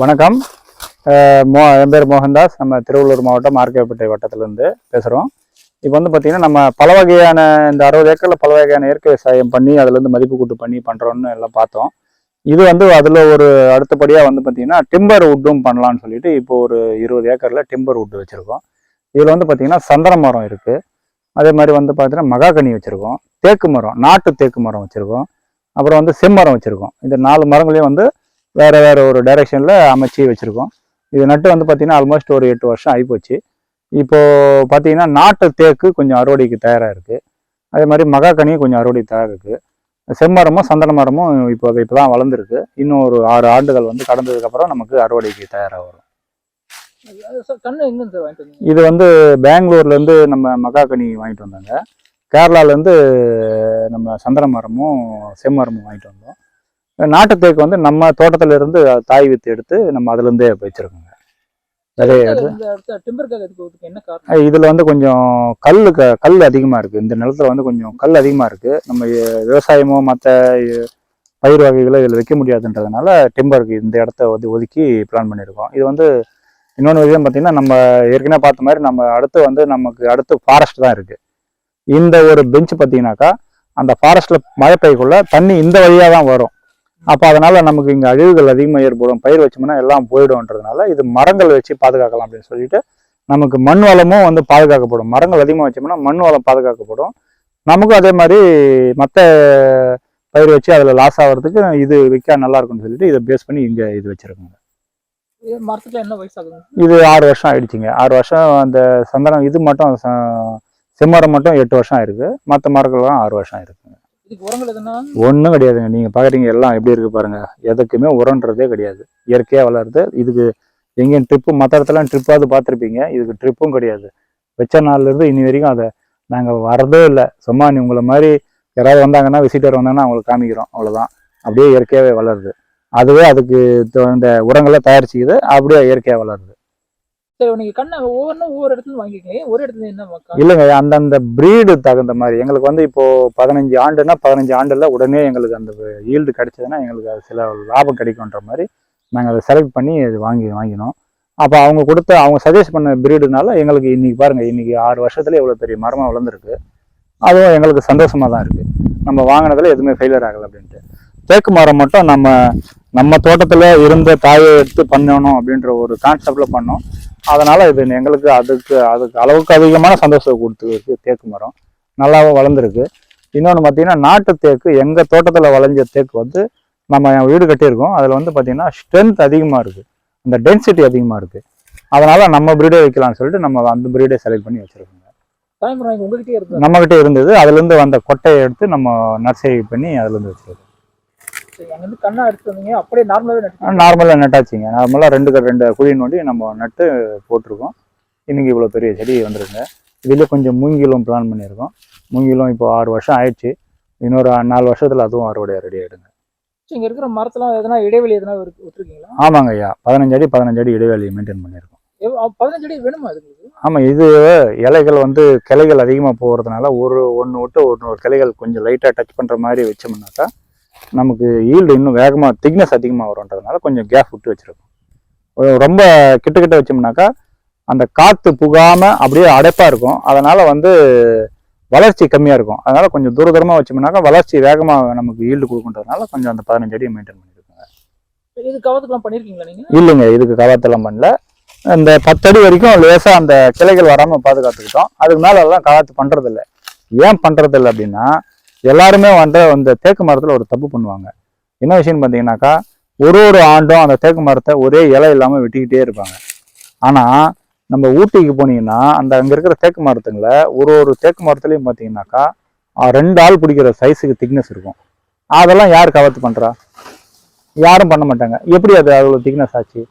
வணக்கம். மோ என் பேர் மோகன்தாஸ். நம்ம திருவள்ளூர் மாவட்டம் மார்க்கேப்பேட்டை வட்டத்திலேருந்து பேசுகிறோம் இப்போ வந்து பார்த்திங்கன்னா நம்ம பல வகையான இந்த அறுபது ஏக்கரில் பல வகையான இயற்கை விவசாயம் பண்ணி அதுலேருந்து மதிப்பு கூட்டு பண்ணி பண்ணுறோன்னு எல்லாம் பார்த்தோம். இது வந்து அதில் ஒரு அடுத்தபடியாக வந்து பார்த்திங்கன்னா டிம்பர் வுட்டும் பண்ணலான்னு சொல்லிட்டு இப்போ ஒரு இருபது ஏக்கரில் டிம்பர் வுட் வச்சுருக்கோம். இதில் வந்து பார்த்திங்கன்னா சந்தன மரம் இருக்குது அதே மாதிரி வந்து பார்த்தீங்கன்னா மகாகனி வச்சுருக்கோம். தேக்கு மரம் நாட்டு தேக்கு மரம் வச்சுருக்கோம். அப்புறம் வந்து செம்மரம் வச்சுருக்கோம். இந்த நாலு மரங்களையும் வந்து வேறு வேறு ஒரு டைரெக்ஷனில் அமைச்சு வச்சுருக்கோம். இது நட்டு வந்து பார்த்திங்கன்னா ஆல்மோஸ்ட் ஒரு எட்டு வருஷம் ஆகிப்போச்சு இப்போது பார்த்தீங்கன்னா நாட்டு தேக்கு கொஞ்சம் அறுவடைக்கு தயாராக இருக்குது அதே மாதிரி மகாக்கனியும் கொஞ்சம் அறுவடைக்கு தயாராக இருக்குது செம்மரமும் சந்தன மரமும் இப்போ இப்போ தான் வளர்ந்துருக்கு. இன்னும் ஒரு ஆறு ஆண்டுகள் வந்து கடந்ததுக்கப்புறம் நமக்கு அறுவடைக்கு தயாராக வரும். இது வந்து பெங்களூர்லேருந்து நம்ம மகாக்கனி வாங்கிட்டு வந்தாங்க. கேரளாலேருந்து நம்ம சந்தன மரமும் செம்மரமும் வாங்கிட்டு வந்தோம். நாட்டு தேக்கு வந்து நம்ம தோட்டத்துல இருந்து தாய் வித்து எடுத்து நம்ம அதுலேருந்தே வச்சுருக்கோங்க. இதில் வந்து கொஞ்சம் கல் கல் அதிகமாக இருக்குது இந்த நிலத்துல வந்து கொஞ்சம் கல் அதிகமாக இருக்குது நம்ம விவசாயமோ மற்ற பயிர் வகைகளை இதில் வைக்க முடியாதுன்றதுனால டிம்பருக்கு இந்த இடத்த வந்து ஒதுக்கி பிளான் பண்ணியிருக்கோம். இது வந்து இன்னொன்று விஷயம் பார்த்தீங்கன்னா நம்ம ஏற்கனவே பார்த்த மாதிரி நம்ம அடுத்து வந்து நமக்கு அடுத்து ஃபாரஸ்ட் தான் இருக்குது இந்த ஒரு பெஞ்ச் பார்த்தீங்கன்னாக்கா அந்த ஃபாரஸ்ட்டில் மழை பெய்யக்குள்ள தண்ணி இந்த வழியாக தான் வரும். அப்போ அதனால நமக்கு இங்கே அழிவுகள் அதிகமாக ஏற்படும் பயிர் வச்சோம்னா எல்லாம் போயிடும்ன்றதுனால இது மரங்கள் வச்சு பாதுகாக்கலாம் அப்படின்னு சொல்லிட்டு நமக்கு மண் வளமும் வந்து பாதுகாக்கப்படும். மரங்கள் அதிகமாக வச்சோம்னா மண் வளம் பாதுகாக்கப்படும். நமக்கும் அதே மாதிரி மற்ற பயிர் வச்சு அதில் லாஸ் ஆகிறதுக்கு இது வைக்க நல்லா இருக்கும்னு சொல்லிட்டு இதை பேஸ் பண்ணி இங்கே இது வச்சுருக்கோங்க. இது ஆறு வருஷம் ஆயிடுச்சுங்க. ஆறு வருஷம் அந்த சந்தனம் இது மட்டும் செம்மரம் மட்டும் எட்டு வருஷம் ஆயிருக்கு. மற்ற மரங்கள்லாம் ஆறு வருஷம் ஆயிருக்குங்க. ஒன்றும் கிடையாதுங்க. நீங்கள் பார்க்குறீங்க எல்லாம் எப்படி இருக்குது பாருங்கள் எதுக்குமே உரன்றதே கிடையாது. இயற்கையாக வளருது. இதுக்கு எங்கேயும் ட்ரிப்பு மற்ற இடத்துலாம் ட்ரிப்பாவது பார்த்துருப்பீங்க. இதுக்கு ட்ரிப்பும் கிடையாது. வச்ச நாள்லேருந்து இனி வரைக்கும் அதை நாங்கள் வரதே இல்லை. சும்மா நீ உங்களை மாதிரி யாராவது வந்தாங்கன்னா விசிட்டர் வந்தாங்கன்னா அவங்களுக்கு காமிக்கிறோம். அவ்வளோதான் அப்படியே இயற்கையாகவே வளருது. அதுவே அதுக்கு இந்த உரங்களை தயாரிச்சுக்குது. அப்படியே இயற்கையாக வளருது. சரி நீங்க கண்ணை ஒவ்வொன்றும் ஒவ்வொரு இடத்துல வாங்கிருக்கீங்க. ஒரு இடத்துல என்ன இல்லைங்க அந்தந்த பிரீடு தகுந்த மாதிரி. எங்களுக்கு வந்து இப்போ பதினஞ்சு ஆண்டுனா பதினஞ்சு ஆண்டுல உடனே எங்களுக்கு அந்த ஈல்டு கிடைச்சதுன்னா எங்களுக்கு அது சில லாபம் கிடைக்குன்ற மாதிரி நாங்கள் அதை செலக்ட் பண்ணி அது வாங்கி வாங்கினோம். அப்போ அவங்க கொடுத்த அவங்க சஜஸ்ட் பண்ண பிரீடுனால எங்களுக்கு இன்னைக்கு பாருங்க இன்னைக்கு ஆறு வருஷத்துல எவ்வளோ பெரிய மரமாக வளர்ந்துருக்கு. அதுவும் எங்களுக்கு சந்தோஷமா தான் இருக்கு. நம்ம வாங்கினதுல எதுவுமே ஃபெயிலியர் ஆகலை அப்படின்ட்டு. தேக்கு மரம் மட்டும் நம்ம நம்ம தோட்டத்தில் இருந்த தாயை எடுத்து பண்ணணும் அப்படின்ற ஒரு கான்செப்ட்ல பண்ணோம். அதனால இது எங்களுக்கு அதுக்கு அதுக்கு அளவுக்கு அதிகமான சந்தோஷத்தை கொடுத்துருக்கு தேக்கு மரம். நல்லாவும் வளர்ந்துருக்கு. இன்னொன்று பார்த்தீங்கன்னா நாட்டு தேக்கு எங்கள் தோட்டத்தில் விளைஞ்ச தேக்கு வந்து நம்ம வீடு கட்டியிருக்கோம். அதில் வந்து பார்த்தீங்கன்னா ஸ்ட்ரென்த் அதிகமாக இருக்குது அந்த டென்சிட்டி அதிகமாக இருக்குது அதனால நம்ம பிரீடே வைக்கலாம்னு சொல்லிட்டு நம்ம அந்த பிரீடே செலக்ட் பண்ணி வச்சிருக்கோங்க. நம்மகிட்ட இருந்தது. அதுலேருந்து வந்த கொட்டையை எடுத்து நம்ம நர்சரி பண்ணி அதுலேருந்து வச்சிருக்கோம். சரி அங்க கண்ணா எடுத்து வந்தீங்க அப்படியே நார்மலாவே நட்டு நார்மலாக நட்டாச்சுங்க. நார்மலாக ரெண்டு ரெண்டு குழி நோண்டி நம்ம நட்டு போட்டிருக்கோம். இன்னைக்கு இவ்வளோ பெரிய செடி வந்திருக்குங்க. இதில் கொஞ்சம் மூங்கிலும் பிளான் பண்ணியிருக்கோம். மூங்கிலும் இப்போ ஆறு வருஷம் ஆயிடுச்சு. இன்னொரு நாலு வருஷத்தில் அதுவும் அறுவடை ரெடி ஆகிடுங்க இங்க இருக்கிற மரத்தெல்லாம் எதனா இடைவெளி எதனா விட்டு- விட்டுருக்கீங்களா? ஆமாங்க ஐயா. பதினஞ்சு அடி பதினஞ்சு அடி இடைவெளியை மெயின்டைன் பண்ணியிருக்கோம். பதினஞ்சு அடி வேணுமா அதுக்கு ஆமாம் இது இலைகள் வந்து கிளைகள் அதிகமாக போகிறதுனால ஒரு ஒன்று விட்டு ஒன்று ஒரு கிளைகள் கொஞ்சம் லைட்டாக டச் பண்ணுற மாதிரி வச்சோம்னாக்கா நமக்கு ஈல்டு இன்னும் வேகமாக திக்னஸ் அதிகமாக வரும்ன்றதுனால கொஞ்சம் கேப் விட்டு வச்சுருக்கோம். ரொம்ப கிட்ட கிட்ட வச்சோம்னாக்கா அந்த காற்று புகாமல் அப்படியே அடைப்பாக இருக்கும். அதனால் வந்து வளர்ச்சி கம்மியாக இருக்கும். அதனால் கொஞ்சம் தூர தூரமாக வச்சோம்னாக்கா வளர்ச்சி வேகமாக நமக்கு ஈல்டு கொடுக்குன்றதுனால கொஞ்சம் அந்த பதினஞ்சு அடியை மெயின்டைன் பண்ணியிருக்கோங்க இது கவத்துக்குலாம் பண்ணிருக்கீங்களா நீங்க? இல்லைங்க இதுக்கு கவாத்தெல்லாம் பண்ணல. இந்த பத்தடி வரைக்கும் லேசாக அந்த கிளைகள் வராமல் பாதுகாத்துக்கிட்டோம். அதுக்கு மேலே எல்லாம் கவாத்து பண்ணுறதில்ல ஏன் பண்ணுறதில்ல அப்படின்னா எல்லாருமே வந்து அந்த தேக்கு மரத்தில் ஒரு தப்பு பண்ணுவாங்க. என்ன விஷயம்னு பார்த்தீங்கன்னாக்கா ஒரு ஒரு ஆண்டும் அந்த தேக்கு மரத்தை ஒரே இலை இல்லாமல் வெட்டிக்கிட்டே இருப்பாங்க. ஆனால் நம்ம ஊட்டிக்கு போனீங்கன்னா அந்த அங்கே இருக்கிற தேக்கு மரத்துங்கள ஒரு ஒரு தேக்கு மரத்துலையும் பார்த்தீங்கன்னாக்கா ரெண்டு ஆள் பிடிக்கிற சைஸுக்கு திக்னஸ் இருக்கும். அதெல்லாம் யார் கவர்த்து பண்ணுறா யாரும் பண்ண மாட்டாங்க. எப்படி அது அவ்வளோ திக்னஸ் ஆச்சு?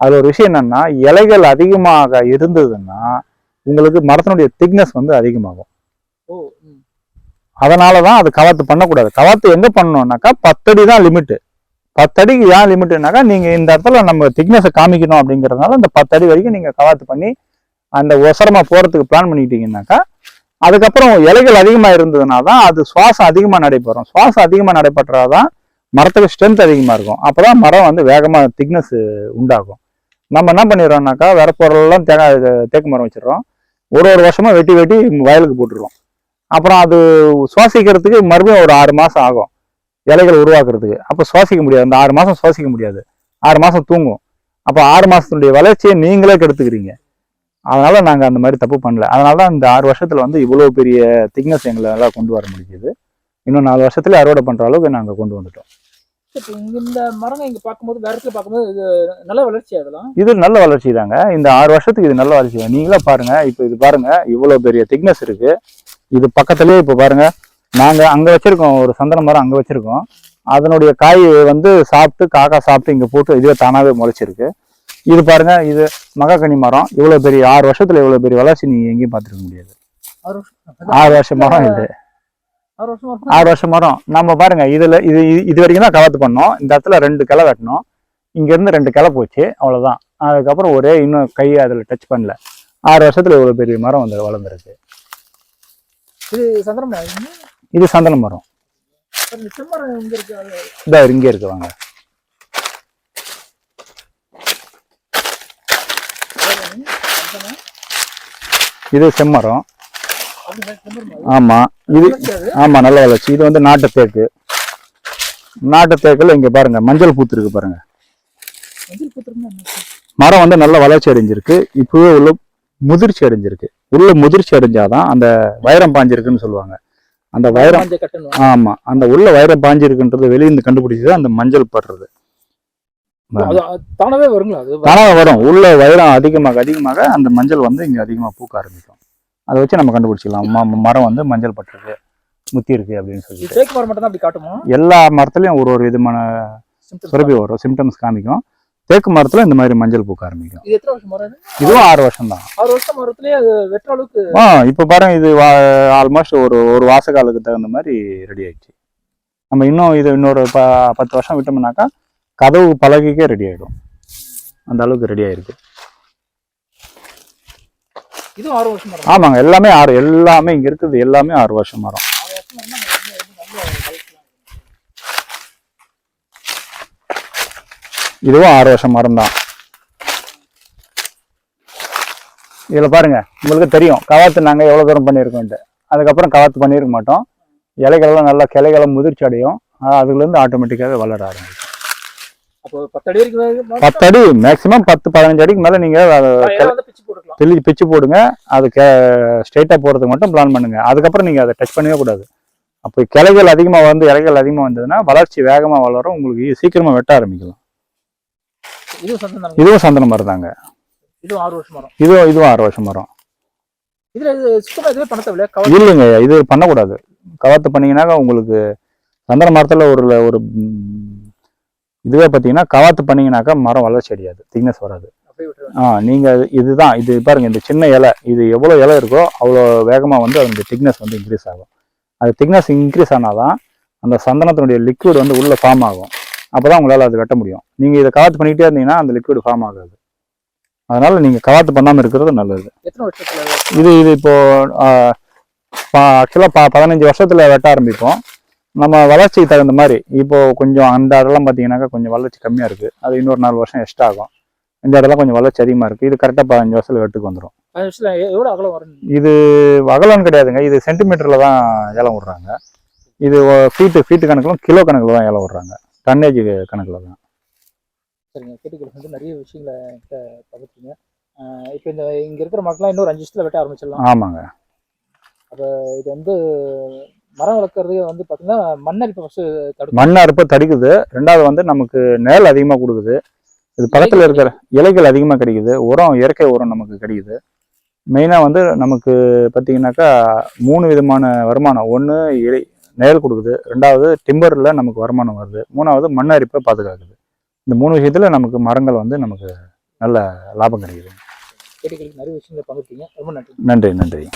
அது ஒரு விஷயம் என்னன்னா இலைகள் அதிகமாக இருந்ததுன்னா உங்களுக்கு மரத்தினுடைய திக்னஸ் வந்து அதிகமாகும். ஓ அதனால தான் அது கவாத்து பண்ணக்கூடாது. கவாத்து எங்கே பண்ணணும்னாக்கா பத்தடி தான் லிமிட்டு பத்தடிக்கு ஏன் லிமிட்டுனாக்கா நீங்கள் இந்த இடத்துல நம்ம திக்னஸை காமிக்கணும் அப்படிங்கிறதுனால இந்த பத்தடி வரைக்கும் நீங்கள் கவாத்து பண்ணி அந்த ஒசரமாக போகிறதுக்கு பிளான் பண்ணிக்கிட்டீங்கன்னாக்கா அதுக்கப்புறம் இலைகள் அதிகமாக இருந்ததுனா தான் அது சுவாசம் அதிகமாக நடைபெறும். சுவாசம் அதிகமாக நடைபெற்றால் தான் மரத்துக்கு ஸ்ட்ரென்த் அதிகமாக இருக்கும். அப்பதான் மரம் வந்து வேகமாக திக்னஸ் உண்டாகும். நம்ம என்ன பண்ணிடுறோம்னாக்கா வேற பொருளெல்லாம் தேங்காய் தேக்கு மரம் வச்சிடறோம். ஒரு ஒரு வருஷமாக வெட்டி வெட்டி வயலுக்கு போட்டுருவோம் அப்புறம் அது சுவாசிக்கிறதுக்கு மறுபடியும் ஒரு ஆறு மாசம் ஆகும். இலைகள் உருவாக்குறதுக்கு. அப்போ சுவாசிக்க முடியாது. அந்த ஆறு மாசம் சுவாசிக்க முடியாது. ஆறு மாசம் தூங்கும். அப்போ ஆறு மாசத்தினுடைய வளர்ச்சியை நீங்களே கெடுத்துக்கிறீங்க. அதனால நாங்கள் அந்த மாதிரி தப்பு பண்ணல. அதனால தான் இந்த ஆறு வருஷத்துல வந்து இவ்வளோ பெரிய திக்னஸ் எங்களால கொண்டு வர முடியுது இன்னும் நாலு வருஷத்துல அறுவடை பண்ற அளவுக்கு நாங்கள் கொண்டு வந்துட்டோம். இந்த மரங்க இங்க பார்க்கும்போது வேற பார்க்கும்போது இது நல்ல வளர்ச்சி அதெல்லாம்? இது நல்ல வளர்ச்சி தாங்க. இந்த ஆறு வருஷத்துக்கு இது நல்ல வளர்ச்சி. தான் நீங்களே பாருங்க. இப்போ இது பாருங்க. இவ்வளோ பெரிய திக்னஸ் இருக்கு. இது பக்கத்துலயே இப்போ பாருங்க. நாங்க அங்க வச்சிருக்கோம் ஒரு சந்தன மரம் அங்க வச்சிருக்கோம். அதனுடைய காய் வந்து சாப்பிட்டு காக்கா சாப்பிட்டு இங்க போட்டு இதுவே தானாவே முளைச்சிருக்கு. இது பாருங்க இது மகாக்கனி மரம். இவ்வளவு பெரிய ஆறு வருஷத்துல இவ்வளவு பெரிய வளர்ச்சி நீங்க எங்கேயும் பார்த்துருக்க முடியாது. ஆறு வருஷம் மரம் இது. ஆறு வருஷம் மரம். நம்ம பாருங்க இதுல இது இது- வரைக்கும் தான் கவாத்து பண்ணோம். இந்த இடத்துல ரெண்டு கிளை வெட்டணும் இங்க இருந்து ரெண்டு கிளை போச்சு அவ்வளவுதான். அதுக்கப்புறம் ஒரே இன்னும் கையை அதுல டச் பண்ணல. ஆறு வருஷத்துல இவ்வளவு பெரிய மரம் வந்து வளர்ந்துருக்கு. இது சந்திரமா? இன்னும் இது சந்தன மரம். செம்மரம் இருக்கு? இதா இங்கே இருக்கு வாங்க? இது செம்மரம். அதுதான் செம்மரம் ஆமா இது வளர்ச்சி அது ஆமா நல்ல வளர்ச்சி. இது வந்து நாட்டு தேக்கு. நாட்டு தேக்குல இங்க பாருங்க மஞ்சள் பூத்து இருக்கு பாருங்க. மஞ்சள் பூத்திரமா மரம் வந்து நல்ல வளர்ச்சி அடைஞ்சிருக்கு. இப்பவே உள்ள முதிர்ச்சி அடைஞ்சிருக்கு. உள்ள முதிர்ச்சி அடைஞ்சாதான் அந்த வைரம் பாஞ்சிருக்குன்னு சொல்லுவாங்க. அந்த வைரம் ஆமா அந்த உள்ள வைரம் பாஞ்சிருக்குன்றது வெளியிருந்து கண்டுபிடிச்சது அந்த மஞ்சள் படுறது. தானாவே வருங்களா? தானாக வரும். உள்ள வைரம் அதிகமாக அதிகமாக அந்த மஞ்சள் வந்து இங்க அதிகமா பூக்க ஆரம்பிக்கும். அதை வச்சு நம்ம கண்டுபிடிச்சிக்கலாம் ம- மரம் வந்து மஞ்சள் பட்டிருக்கு முத்தி இருக்கு அப்படின்னு சொல்லிட்டு. தேக்கு மரம் மட்டும் தான் அப்படி காட்டுமா? எல்லா மரத்துலயும் ஒரு ஒரு விதமான சுரபி வரும். சிம்டம்ஸ் காமிக்கும். தேக்கு மரத்துல இந்த மாதிரி மஞ்சள் பூக்க ஆரம்பிக்கும்? இதுவும் ஆறு வருஷம் தான் ஆறு வருஷம் மரத்துலயே அது வெட்டுற அளவுக்கு ஆ இப்போ பாருங்க இது ஆல்மோஸ்ட் ஒரு ஒரு வாச காலுக்கு தகுந்த மாதிரி ரெடி ஆயிடுச்சு. நம்ம இன்னும் இது இன்னொரு ப பத்து வருஷம் விட்டோம்னாக்கா கதவு பலகைக்கே ரெடி ஆயிடும். அந்த அளவுக்கு ரெடி ஆயிருக்கு. இதுவும் ஆறு வருஷம் மரம். ஆமாங்க எல்லாமே ஆறு எல்லாமே இங்க இருக்குது எல்லாமே ஆறு வருஷம் மரம் ஆறு வருஷம் மரம்னா நம்ம வந்து நல்ல வளர்க்கலாம். இதுவும் ஆறு வருஷம் மரம் தான் இதுல பாருங்க உங்களுக்கு தெரியும் கவாத்து நாங்க எவ்வளவு தூரம் பண்ணியிருக்கோம்ட்டு அதுக்கப்புறம் கவாத்து பண்ணியிருக்க மாட்டோம். இலைகளெல்லாம் நல்லா கிளைகளும் முதிர்ச்சி அடையும். ஆஹ் அதுல இருந்து ஆட்டோமேட்டிக்காவே வளர ஆரம்பிக்கும். பத்து அடி மரம் பத்து பதினஞ்சு அடிக்கு மேல நீங்க அதை இலை வந்து பிச்சு போடுங்க. அது ஸ்ட்ரெயிட்டா போறதுக்கு மட்டும் பிளான் பண்ணுங்க. அதுக்கப்புறம் நீங்க அதை டச் பண்ணவே கூடாது. அப்போ கிளைகள் அதிகமா வந்து இலைகள் அதிகமா வந்ததுன்னா வளர்ச்சி வேகமா வளரும். உங்களுக்கு சீக்கிரமா வெட்ட ஆரம்பிக்கலாம். இதுவும் சந்தன மரம். தாங்க இதுவும் ஆறு வருஷம் மரம். இதுவும் இதுவும் ஆறு வருஷம் மரம். இதுல இது சுத்தமா எதுவுமே பண்ண தேவையில்ல கவர் இல்லைங்க இது பண்ணக்கூடாது. கவாத்து பண்ணீங்கன்னாக்கா உங்களுக்கு சந்தன மரத்துல ஒரு ஒரு இதுவே பார்த்தீங்கன்னா கவாத்து பண்ணீங்கன்னாக்கா மரம் வளர்ச்சி அடையாது. திக்னஸ் வராது. ஆ நீங்க இதுதான் இது பாருங்க இந்த சின்ன இலை இது எவ்வளோ இலை இருக்கோ அவ்வளோ வேகமா வந்து அதனுடைய திக்னஸ் வந்து இன்க்ரீஸ் ஆகும். அது திக்னஸ் இன்க்ரீஸ் ஆனாதான் அந்த சந்தனத்தினுடைய லிக்விட் வந்து உள்ள ஃபார்ம் ஆகும். அப்பதான் உங்களால அது வெட்ட முடியும். நீங்க இதை கவாத்து பண்ணிக்கிட்டே இருந்தீங்கன்னா அந்த லிக்விட் ஃபார்ம் ஆகாது. அதனால நீங்க கவாத்து பண்ணாம இருக்கிறது நல்லது. எத்தனை வருஷத்துல? இது இது இப்போ ஆக்சுவலாக ப பதினஞ்சு வருஷத்துல வெட்ட ஆரம்பிப்போம். நம்ம வளர்ச்சிக்கு தகுந்த மாதிரி இப்போ கொஞ்சம் அந்த இடம்லாம் பார்த்தீங்கன்னாக்கா கொஞ்சம் வளர்ச்சி கம்மியாக இருக்கு. அது இன்னொரு நாலு வருஷம் எக்ஸ்ட்ரா ஆகும். இந்த இடம்லாம் கொஞ்சம் வளர்ச்சி அதிகமாக இருக்கு. இது கரெக்டாக பதினஞ்சு வருஷத்துல வெட்டுக்கு வந்துடும் இது அகலம்னு கிடையாதுங்க. இது சென்டிமீட்டர்ல தான் ஏலம் விடுறாங்க. இது ஃபீட்டு ஃபீட்டு கணக்கிலும் கிலோ கணக்கில் தான் ஏலம் விடுறாங்க. டன்னேஜ் கணக்கில் தான். சரிங்க. கேட்டுக்கள் வந்து நிறைய விஷயங்களை பகிர்ந்தீங்க இப்போ இந்த இங்க இருக்கிற மக்கள்லாம் இன்னொரு அஞ்சு வருஷத்துல வெட்ட ஆரம்பிச்சிடலாம். ஆமாங்க. இது வந்து மரம் வளர்க்கறது வந்து பாத்தீங்கன்னா மண்ணரிப்பு ஃபர்ஸ்ட் தடுக்கும். மண் அறுப்பு தடுக்குது. ரெண்டாவது வந்து நமக்கு நிழல் அதிகமாக கொடுக்குது. இது பக்கத்தில் இருக்கிற இலைகள் அதிகமாக கிடைக்குது. உரம் இயற்கை உரம் நமக்கு கிடைக்குது. மெயினாக வந்து நமக்கு பார்த்தீங்கன்னாக்கா மூணு விதமான வருமானம். ஒன்று இலை நிழல் கொடுக்குது. ரெண்டாவது டிம்பரில் நமக்கு வருமானம் வருது. மூணாவது மண் அரிப்பை பாதுகாக்குது. இந்த மூணு விஷயத்தில் நமக்கு மரங்கள் வந்து நமக்கு நல்ல லாபம் கிடைக்குது. நிறைய விஷயங்களை பகிர்ந்தீங்க. ரொம்ப நன்றி. நன்றி நன்றி.